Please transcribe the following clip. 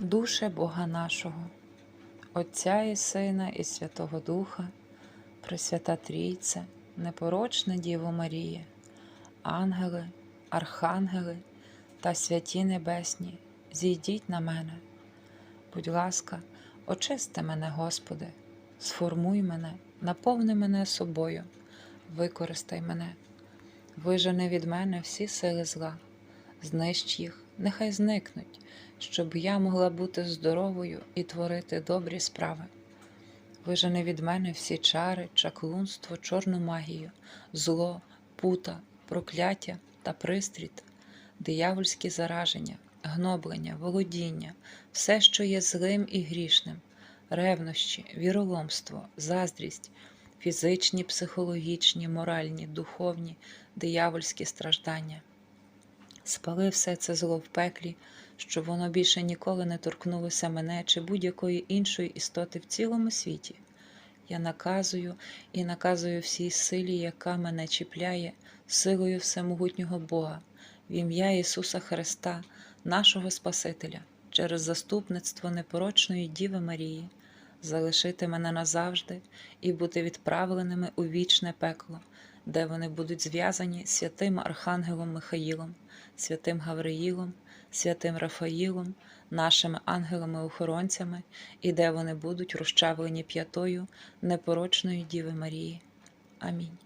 Душе Бога нашого, Отця і Сина, і Святого Духа, Пресвята Трійце, непорочна Діво Марія, ангели, архангели та святі небесні, зійдіть на мене. Будь ласка, очисти мене, Господи, сформуй мене, наповни мене собою, використай мене, вижени від мене всі сили зла, знищ їх, нехай зникнуть, щоб я могла бути здоровою і творити добрі справи. Вижени від мене всі чари, чаклунство, чорну магію, зло, пута, прокляття та пристріт, диявольські зараження, гноблення, володіння, все, що є злим і грішним, ревнощі, віроломство, заздрість, фізичні, психологічні, моральні, духовні, диявольські страждання. Спали все це зло в пеклі, щоб воно більше ніколи не торкнулося мене чи будь-якої іншої істоти в цілому світі. Я наказую і наказую всій силі, яка мене чіпляє, силою всемогутнього Бога, в ім'я Ісуса Христа, нашого Спасителя, через заступництво непорочної Діви Марії, залишити мене назавжди і бути відправленими у вічне пекло, де вони будуть зв'язані святим Архангелом Михаїлом, святим Гавриїлом, святим Рафаїлом, нашими ангелами-охоронцями, і де вони будуть розчавлені п'ятою непорочної Діви Марії. Амінь.